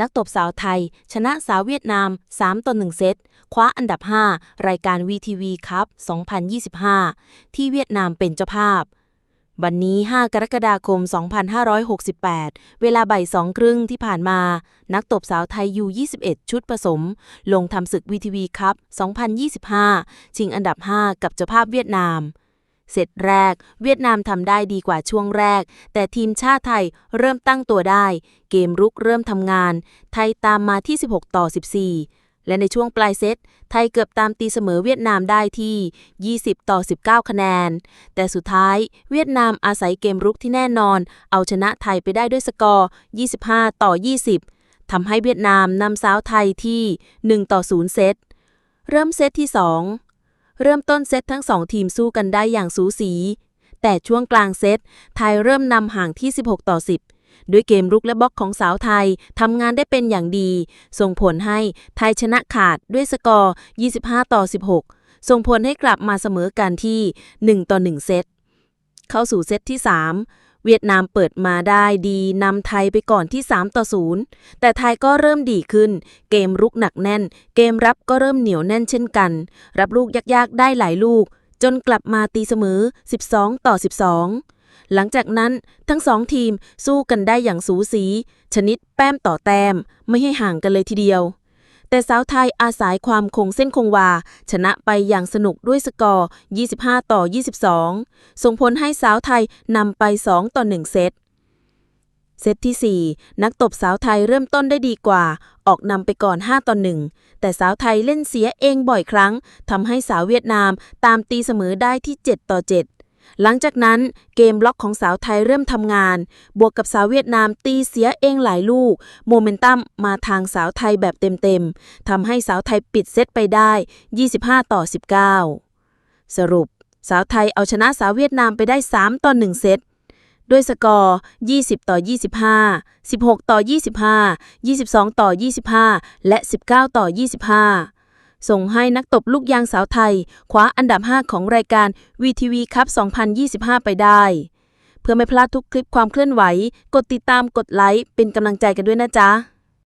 นักตบสาวไทย ชนะสาวเวียดนาม 3 ต่อ 1 เซต คว้าอันดับ 5 รายการ VTV คัพ2025 ที่เวียดนามเป็นเจ้าภาพ วันนี้ 5 กรกฎาคม 2568 เวลาบ่ายสองครึ่งที่ผ่านมา นักตบสาวไทยยู21 ชุดผสม ลงทำศึก VTV คัพ2025 ชิงอันดับ 5 กับเจ้าภาพเวียดนาม เซตแรก เวียดนามทำได้ดีกว่าช่วงแรก แต่ทีมชาติไทยเริ่มตั้งตัวได้ เกมรุกเริ่มทำงาน ไทยตามมาที่ 16 ต่อ 14 และในช่วงปลายเซต ไทยเกือบตามตีเสมอเวียดนามได้ที่ 20 ต่อ 19 คะแนน แต่สุดท้ายเวียดนามอาศัยเกมรุกที่แน่นอน เอาชนะไทยไปได้ด้วยสกอร์ 25 ต่อ 20 ทำให้เวียดนามนำสาวไทยที่ 1 ต่อ 0 เซต เริ่มเซตที่ 2 เริ่มต้นเซตทั้งสองทีมสู้กันได้อย่างสูสี แต่ช่วงกลางเซตไทยเริ่มนำห่างที่ 16 ต่อ 10 ด้วยเกมรุกและบล็อกของสาวไทยทำงานได้เป็นอย่างดี ส่งผลให้ไทยชนะขาดด้วยสกอร์ 25 ต่อ 16 ส่งผลให้กลับมาเสมอกันที่ 1 ต่อ 1 เซตเข้าสู่เซตที่ 3 เวียดนามเปิดมาได้ดีนำไทยไปก่อนที่ 3 ต่อ 0 แต่ไทยก็เริ่มดีขึ้น เกมรุกหนักแน่น เกมรับก็เริ่มเหนียวแน่นเช่นกัน รับลูกยากๆ ได้หลายลูก จนกลับมาตีเสมอ 12 ต่อ 12 หลังจากนั้นทั้งสองทีมสู้กันได้อย่างสูสี ชนิดแป้มต่อแต้มไม่ให้ห่างกันเลยทีเดียว แต่สาวไทยอาศัยความคงเส้นคงวา ชนะไปอย่างสนุกด้วยสกอร์ 25 ต่อ 22 ส่งผลให้สาวไทยนำไป 2 ต่อ 1 เซต เซตที่ 4 นักตบสาวไทยเริ่มต้นได้ดีกว่า ออกนำไปก่อน 5 ต่อ 1 แต่สาวไทยเล่นเสียเองบ่อยครั้งทำให้สาวเวียดนามตามตีเสมอได้ที่ 7 ต่อ 7 หลังจากนั้นเกมล็อกของสาวไทยเริ่มทำงาน บวกกับสาวเวียดนามตีเสียเองหลายลูก โมเมนตัมมาทางสาวไทยแบบเต็มๆทำให้สาวไทยปิดเซตไปได้ 25 ต่อ 19 สรุป สาวไทยเอาชนะสาวเวียดนามไปได้ 3 ต่อ 1 เซตด้วยสกอร์ 20 ต่อ 25 16 ต่อ 25 22 ต่อ 25 และ 19 ต่อ 25 ส่งให้นักตบลูกยางสาวไทยคว้าอันดับ 5 ของรายการ VTV คัพ2025 ไปได้ เพื่อไม่พลาดทุกคลิปความเคลื่อนไหว กดติดตามกดไลค์เป็นกำลังใจกันด้วยนะจ๊ะ